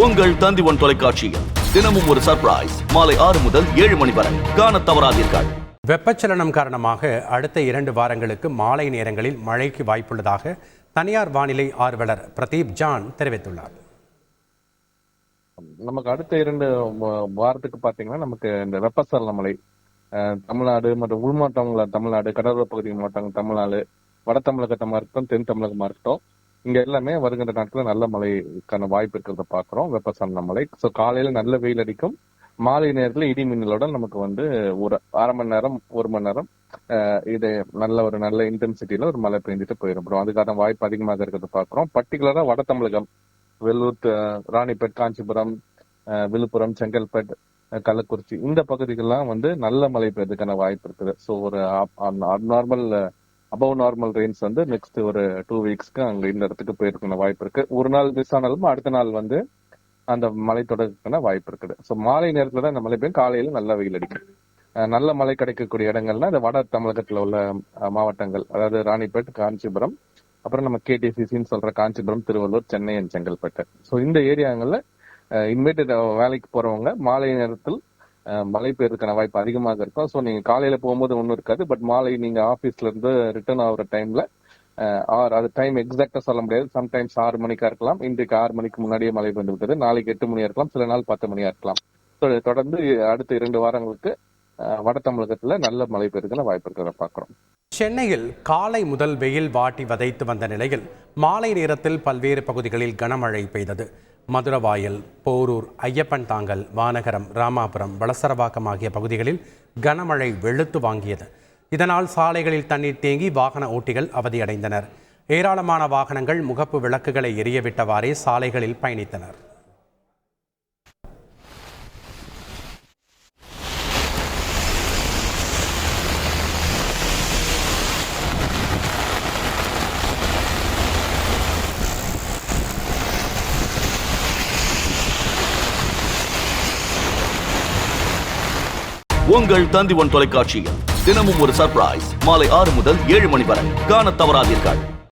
உங்கள் தந்திவன் தொலைக்காட்சியில் தினமும் ஒரு சர்ப்ரைஸ் மாலை ஆறு முதல் ஏழு மணி வரை. காணத் தவறாதீர்கள். வெப்பச்சலனம் காரணமாக அடுத்த இரண்டு வாரங்களுக்கு மாலை நேரங்களில் மழைக்கு வாய்ப்புள்ளதாக தனியார் வானிலை ஆர்வலர் பிரதீப் ஜான் தெரிவித்துள்ளார். நமக்கு அடுத்த இரண்டு வாரத்துக்கு பாத்தீங்கன்னா நமக்கு இந்த வெப்பசலன மழை தமிழ்நாடு மற்றும் உள்மாவட்டங்கள தமிழ்நாடு கடலோர பகுதி மாவட்டங்கள் தமிழ்நாடு வட தமிழகத்தமா இருக்கட்டும் தென் தமிழகமா இருக்கட்டும் இங்க எல்லாமே வருகின்ற நாட்கள் நல்ல மழைக்கான வாய்ப்பு இருக்கிறத பாக்குறோம் வெப்பசலன மழை. ஸோ காலையில நல்ல வெயில் அடிக்கும். மாலை நேரத்துல இடி மின்னலோட நமக்கு வந்து ஒரு அரை மணி நேரம் ஒரு மணி நேரம் இது நல்ல ஒரு நல்ல இன்டென்சிட்டியில ஒரு மழை பெஞ்சிட்டு போயிடும் அதுக்கான வாய்ப்பு அதிகமாக இருக்கிறத பாக்குறோம் பர்டிகுலரா வட தமிழகம் வெல்லூர் ராணிப்பேட் காஞ்சிபுரம் விழுப்புரம் செங்கல்பேட் கள்ளக்குறிச்சி இந்த பகுதிகள்லாம் வந்து நல்ல மழை பெய்யறதுக்கான வாய்ப்பு இருக்குது. ஸோ ஒரு நார்மல் அபவ் நார்மல் ரெயின்ஸ் வந்து நெக்ஸ்ட் ஒரு டூ வீக்ஸ்க்கு அங்க இந்த இடத்துக்கு போயிருக்கிற வாய்ப்பு இருக்கு. ஒரு நாள் மிஸ் ஆனாலும் அடுத்த நாள் வந்து அந்த மலை தொடர்றதுக்கான வாய்ப்பு இருக்குது. ஸோ மாலை நேரத்துல தான் இந்த மழை பெய்யும். காலையில நல்ல வெயில் அடிக்கும். நல்ல மழை கிடைக்கக்கூடிய இடங்கள்னா இந்த வட தமிழகத்துல உள்ள மாவட்டங்கள் அதாவது ராணிப்பேட் காஞ்சிபுரம் அப்புறம் நம்ம கேடிசிசின்னு சொல்ற காஞ்சிபுரம் திருவள்ளூர் சென்னை அண்ட் செங்கல்பட்டு. ஸோ இந்த ஏரியாங்கள்ல இனிமேட்டு வேலைக்கு போறவங்க மாலை நேரத்தில் மழை பெய்யறதுக்கான வாய்ப்பு அதிகமாக இருக்கும். ஸோ நீங்க காலையில போகும்போது ஒன்றும் இருக்காது. பட் மாலை நீங்க ஆபீஸ்ல இருந்து ரிட்டர்ன் ஆகுற டைம்ல ஆர் அது டைம் எக்ஸாக்டா சொல்ல முடியாது. சம்டைம்ஸ் ஆறு மணிக்கா இருக்கலாம். இன்றைக்கு ஆறு மணிக்கு முன்னாடியே மழை பெய்து விட்டது. நாளைக்கு எட்டு மணியா இருக்கலாம். சில நாள் பத்து மணியா இருக்கலாம். So, தொடர்ந்து அடுத்த இரண்டு வாரங்களுக்கு வட தமிழகத்துல நல்ல மழை பெய்யறதுக்கான வாய்ப்பு இருக்கிறத பாக்குறோம் சென்னையில் காலை முதல் வெயில் வாட்டி வதைத்து வந்த நிலையில் மாலை நேரத்தில் பல்வேறு பகுதிகளில் கனமழை பெய்தது. மதுரவாயல் போரூர் ஐயப்பன் தாங்கல் வானகரம் ராமாபுரம் வளசரவாக்கம் ஆகிய பகுதிகளில் கனமழை வெளுத்து வாங்கியது. இதனால் சாலைகளில் தண்ணீர் தேங்கி வாகன ஓட்டிகள் அவதியடைந்தனர். ஏராளமான வாகனங்கள் முகப்பு விளக்குகளை எரியவிட்டவாறே சாலைகளில் பயணித்தனர். உங்கள் தந்திவன் தொலைக்காட்சியில் தினமும் ஒரு சர்ப்ரைஸ் மாலை ஆறு முதல் ஏழு மணி வரை. காணத் தவறாதீர்கள்.